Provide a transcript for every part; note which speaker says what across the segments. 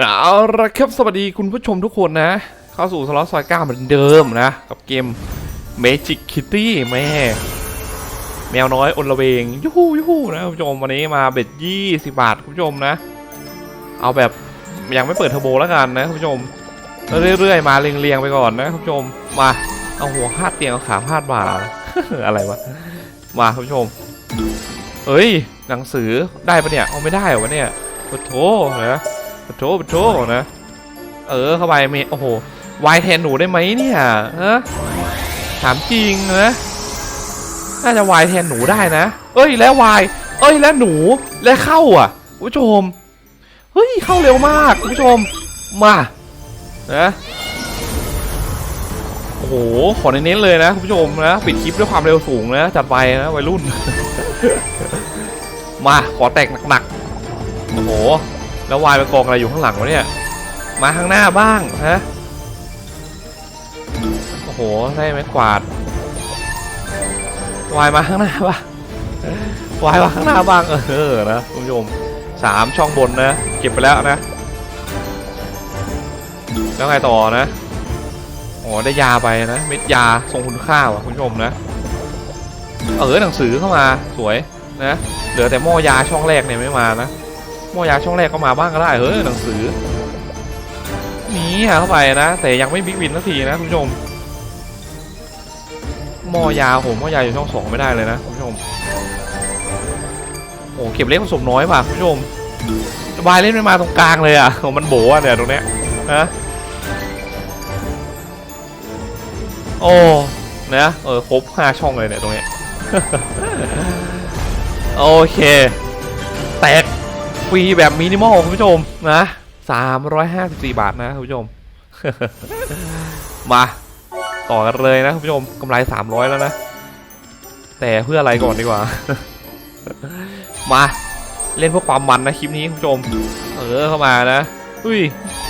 Speaker 1: เอาละครับสวัสดีคุณผู้ชมทุกคนนะ เข้าสู่สล็อตซอยก้าเหมือนเดิมนะ กับเกม Magic Kitty แม่ แมวน้อยอนละเวงยูฮูยูฮูนะคุณผู้ชมวันนี้มาเบ็ดยี่สิบาทคุณผู้ชมนะ เอาแบบยังไม่เปิดเทอร์โบแล้วกันนะคุณผู้ชมเรื่อยๆมาเรียงๆไปก่อนนะคุณผู้ชมมาเอาหัวพาดเตียงเอาขาพาดบ่าอะไรวะมาคุณผู้ชมเฮ้ยหนังสือได้ปะเนี่ยเอาไม่ได้เหรอวะเนี่ยปะโถนะ ปะโถปะโถนะ เออเข้าไปเมโอ้โหวายแทนหนูได้ไหมเนี่ยฮะถามจริงนะน่าจะวายแทนหนูได้นะ เอ้ยแล้ววาย เอ้ยแล้วหนูแล้วเข้าอะคุณผู้ชม เฮ้ยเข้าเร็วมากคุณผู้ชม มานะโอ้โห ขอเน้นๆเลยนะคุณผู้ชมนะ ปิดคลิปด้วยความเร็วสูงนะ จัดไปนะวัยรุ่น มา ขอแตกหนักๆ โอ้โห แล้ววายไปกองอะไรอยู่ข้างหลังวะเนี่ย มาข้างหน้าบ้างฮะ โอ้โหได้ไหมกวาด วายมาข้างหน้าบ้าง วายมาข้างหน้าบ้าง เออ นะคุณผู้ชมสามช่องบนนะ เก็บไปแล้วนะ แล้วไงต่อนะโอ้ได้ยาไปนะ เม็ดยาทรงคุณค่าว่ะคุณผู้ชมนะ เออหนังสือเข้ามาสวยนะ เหลือแต่หม้อยาช่องแรกเนี่ยไม่มานะ มอยาช่องแรกก็มาบ้างก็ได้เฮ้ยหนังสือหนีหาเข้าไปนะแต่ยังไม่บิ๊กวินสักทีนะคุณผู้ชมมอยาผมมอยาอยู่ช่องสองไม่ได้เลยนะคุณผู้ชมโอ้เก็บเล็กผสมน้อยป่ะคุณผู้ชมบายเล่นไม่มาตรงกลางเลยอะโอ้มันโบอะเนี่ยตรงเนี้ยนะโอ้นะเออครบห้าช่องเลยเนี่ยตรงเนี้ยโอเค แตก ฟรีแบบมินิมอลคุณผู้ชมนะ354บาทนะคุณผู้ชม มา ต่อกันเลยนะคุณผู้ชมกำไร300แล้วนะ แต่เพื่ออะไรก่อนดีกว่า มาเล่นเพื่อความมันนะคลิปนี้คุณผู้ชม เออเข้ามานะ อุ้ย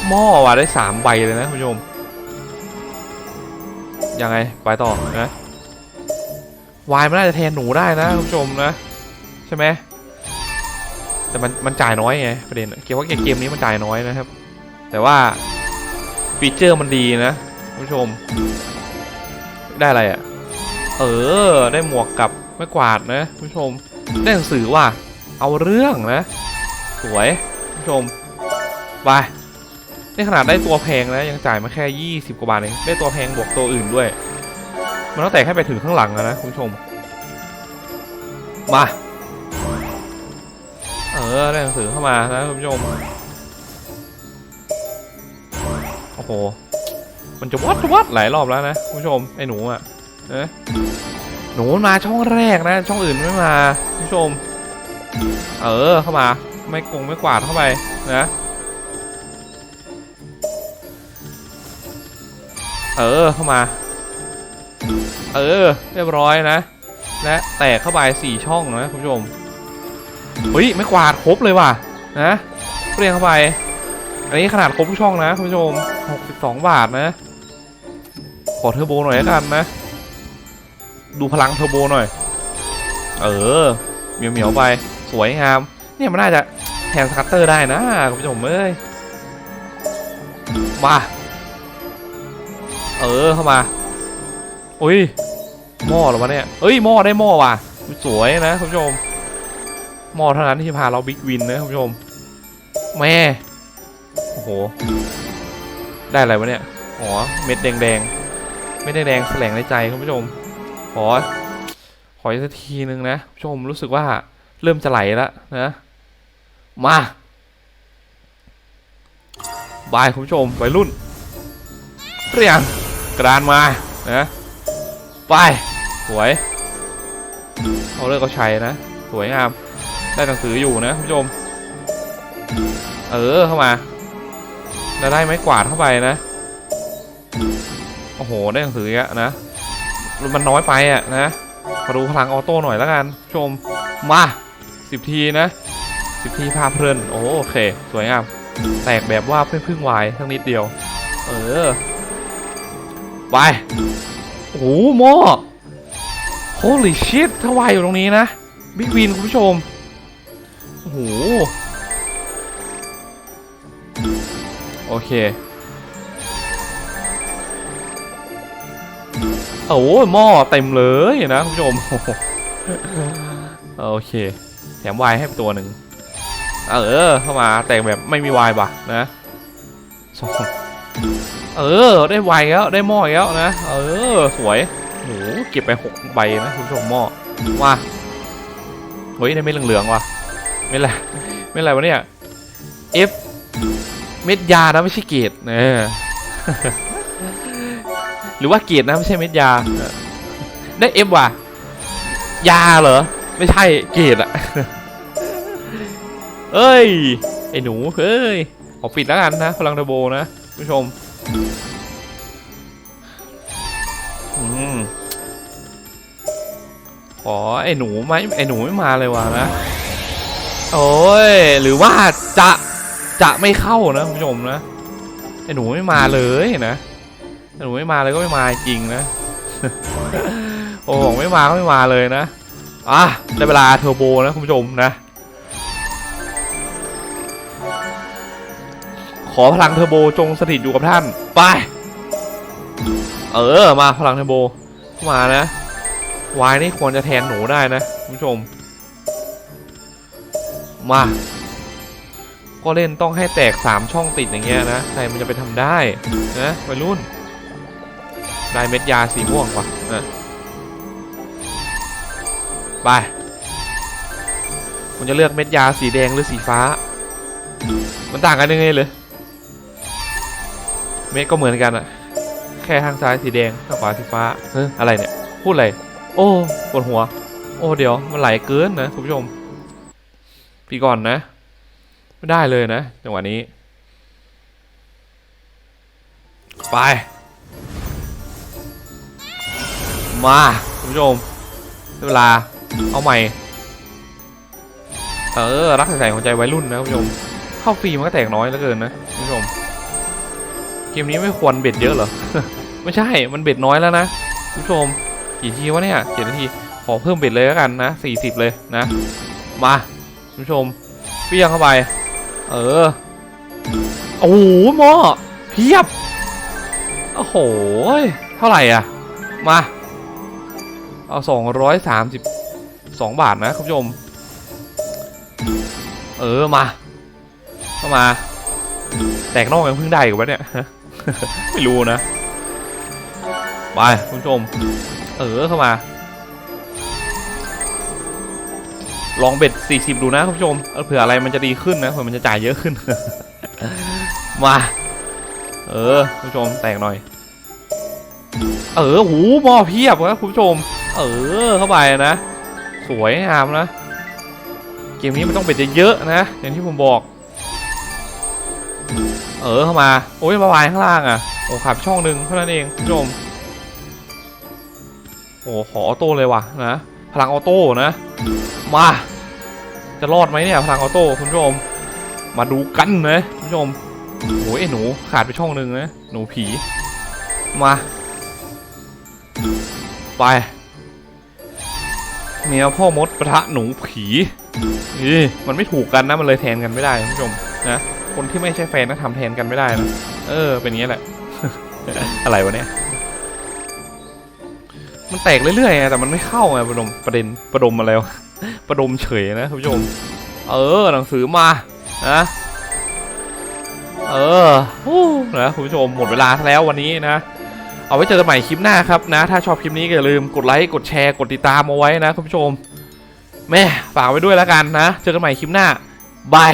Speaker 1: หม้อว่ะได้3ใบเลยนะคุณผู้ชม ยังไงไปต่อนะวายมันน่าจะแทนหนูได้นะคุณผู้ชมนะ ใช่ไหม แต่มันมันจ่ายน้อยไงประเด็นเกี่ยวว่าเกมนี้มันจ่ายน้อยนะครับ แต่ว่าฟีเจอร์มันดีนะคุณผู้ชม ได้อะไรอะ่ะ เออ ได้หมวกกับไม้กวาดนะคุณผู้ชม ได้หนังสือว่ะ เอาเรื่องนะ สวยคุณผู้ชมไปนี่ขนาดได้ตัวแพงนะยังจ่ายมาแค่ 20 กว่าบาทเองได้ตัวแพงบวกตัวอื่นด้วย มันต้องแตกให้ไปถึงข้างหลังนะคุณผู้ชม มา ออได้หนังสือเข้ามานะคุณผู้ชมโอ้โห มันจะวัดวัดหลายรอบแล้วนะคุณผู้ชมไอ้หนูอะเอะหนูมาช่องแรกนะ ช่องอื่นไม่มาคุณผู้ชม เออเข้ามา ไม่กงไม่กวาดเข้าไปนะเออเข้ามา เออ เรียบร้อยนะ และแตกเข้าไปสี่ช่องนะคุณผู้ชม เฮ้ยไม่กวาดครบเลยว่ะนะเรียงเข้าไป อันนี้ขนาดครบทุกช่องนะคุณผู้ชม 62 บาทนะ ขอเทอร์โบหน่อยแล้วกันนะ ดูพลังเทอร์โบหน่อย เออเหมียวเหมียวๆไป สวยงาม เนี่ยมันน่าจะแทนสกัตเตอร์ได้นะคุณผู้ชมเอ้ยมา เออเข้ามาอุ้ยหม้อหรอวะเนี่ยเอ้ยหม้อได้หม้อว่ะ สวยนะคุณผู้ชม มอเท่านั้นที่พาเราบิ๊กวินนะคุณผู้ชม แม่ โอ้โห ได้อะไรวะเนี่ย อ๋อ เม็ดแดงๆเม็ดแดงแสลงในใจคุณผู้ชม ขอ ขออีกสักทีหนึ่งนะคุณผู้ชมรู้สึกว่าเริ่มจะไหลแล้วนะ มา บายคุณผู้ชมวัยรุ่นเรียงกระดานมา นะ ไป สวย เอาเลิกเอาชัยนะ สวยงาม ได้หนังสืออยู่นะคุณผู้ชม เออเข้ามาแล้วได้ไม้กวาดเข้าไปนะ โอ้โห ได้หนังสือเยอะนะ มันน้อยไปอะนะมาดูพลังออโต้หน่อยแล้วกันผู้ชม มาสิบทีนะสิบทีพาเพลิน โอโอเค สวยงาม แตกแบบว่าเพิ่งพึ่งวายทั้งนิดเดียว เออ ไป โอ้โหหม้อ holy shit ถ้าวายอยู่ตรงนี้นะ บิ๊กวินคุณผู้ชม โอ้โห โอเค โอ้ยหม้อเต็มเลยนะคุณผู้ชม โอเค แถมวายให้ตัวหนึ่ง เออ เข้ามาแต่งแบบไม่มีวายว่ะนะสองเออ ได้วายแล้ว ได้หม้อแล้วนะ เออ สวยโหเก็บไปหกใบนะคุณผู้ชมหม้อว่าเฮ้ย ได้เม็ดเหลืองๆว่ะ เม็ดอะไรเม็ดอะไรวะเนี่ย F เม็ดยานะไม่ใช่เกรดเออหรือว่าเกรดนะไม่ใช่เม็ดยาได้ F ว่ะยาเหรอ ไม่ใช่เกรดอะเอ้ย ไอ้หนูเฮ้ยออปิดแล้วกันนะ พลังเทอร์โบนะผู้ชมอืมขอไอ้หนูไหมไอ้หนูไม่มาเลยว่ะนะ โอ้ย หรือว่าจะจะไม่เข้านะคุณผู้ชมนะไอ้หนูไม่มาเลยนะไอ้หนูไม่มาเลยก็ไม่มาจริงนะ โอ้บอกไม่มาก็ไม่มาเลยนะอะได้เวลาเทอร์โบนะคุณผู้ชมนะ ขอพลังเทอร์โบจงสถิตอยู่กับท่าน ไป เออมาพลังเทอร์โบมานะวายนี่ควรจะแทนหนูได้นะคุณผู้ชม มา ก็เล่นต้องให้แตกสามช่องติดอย่างเงี้ยนะใครมันจะไปทำได้นะวัยรุ่น ได้เม็ดยาสีม่วงว่ะนะไปคุณจะเลือกเม็ดยาสีแดงหรือสีฟ้า มันต่างกันยังไงเลยเม็ดก็เหมือนกันอะแค่ทางซ้ายสีแดงทางขวาสีฟ้าเฮ้ยอะไรเนี่ย พูดอะไร โอ้ปวดหัว โอ้เดี๋ยวมันไหลเกินนะคุณผู้ชม พี่ก่อนนะ ไม่ได้เลยนะจังหวะนี้ ไป มาคุณผู้ชมเวลาเอาใหม่ เออ รักใส่ของใจวัยรุ่นนะคุณผู้ชม เข้าฟรีมันก็แตกน้อยเหลือเกินนะคุณผู้ชม เกมนี้ไม่ควรเบ็ดเยอะเหรอ ไม่ใช่ มันเบ็ดน้อยแล้วนะคุณผู้ชม กี่ทีวะเนี่ยเจ็ดนาที ขอเพิ่มเบ็ดเลยแล้วกันนะสี่สิบเลยนะ มา ผู้ชมเปี้ยงเข้าไป เออ โอ้โหหมอเพียบ โอ้โห เท่าไหร่อะ มา เอาสองร้อยสามสิบสองบาทนะคุณผู้ชม เออ มา เข้ามา แตกนอกยังเพิ่งได้กับวะเนี่ย ไม่รู้นะ ไปคุณผู้ชม เออเข้ามา ลองเบ็ด 40 ดูนะคุณผู้ชมเผื่ออะไรมันจะดีขึ้นนะเผื่อมันจะจ่ายเยอะขึ้น มา เออคุณผู้ชมแตกหน่อย เออหูมอเพียบนะคุณผู้ชม เออเข้าไปนะ สวยงามนะ เกมนี้มันต้องเบ็ดเยอะๆนะ อย่างที่ผมบอก เออเข้ามาโอ้ยมาบายข้างล่างอะโอ้ขาดไปช่องหนึ่งเท่านั้นเองคุณผู้ชมโอ้ขอออโต้เลยว่ะนะพลังออโต้นะ มา จะรอดไหมเนี่ยพลังออโต้คุณผู้ชม มาดูกันนะคุณผู้ชมโอ้ยไอหนูขาดไปช่องหนึ่งนะหนูผี มา ไปแมวพ่อมดประทะหนูผีนี่มันไม่ถูกกันนะมันเลยแทนกันไม่ได้คุณผู้ชมนะคนที่ไม่ใช่แฟนก็ทำแทนกันไม่ได้นะเออ เป็นอย่างนี้แหละ อะไรวะเนี่ยมันแตกเรื่อยๆไงแต่มันไม่เข้าไงประดมประเด็นประดมมาแล้ว ประดมเฉยนะคุณผู้ชม เออหนังสือมานะเออนะคุณผู้ชมหมดเวลาแล้ววันนี้นะ เอาไว้เจอกันใหม่คลิปหน้าครับนะ ถ้าชอบคลิปนี้ก็อย่าลืมกดไลค์กดแชร์กดติดตามเอาไว้นะคุณผู้ชมแม่ฝากไว้ด้วยแล้วกันนะ เจอกันใหม่คลิปหน้าบาย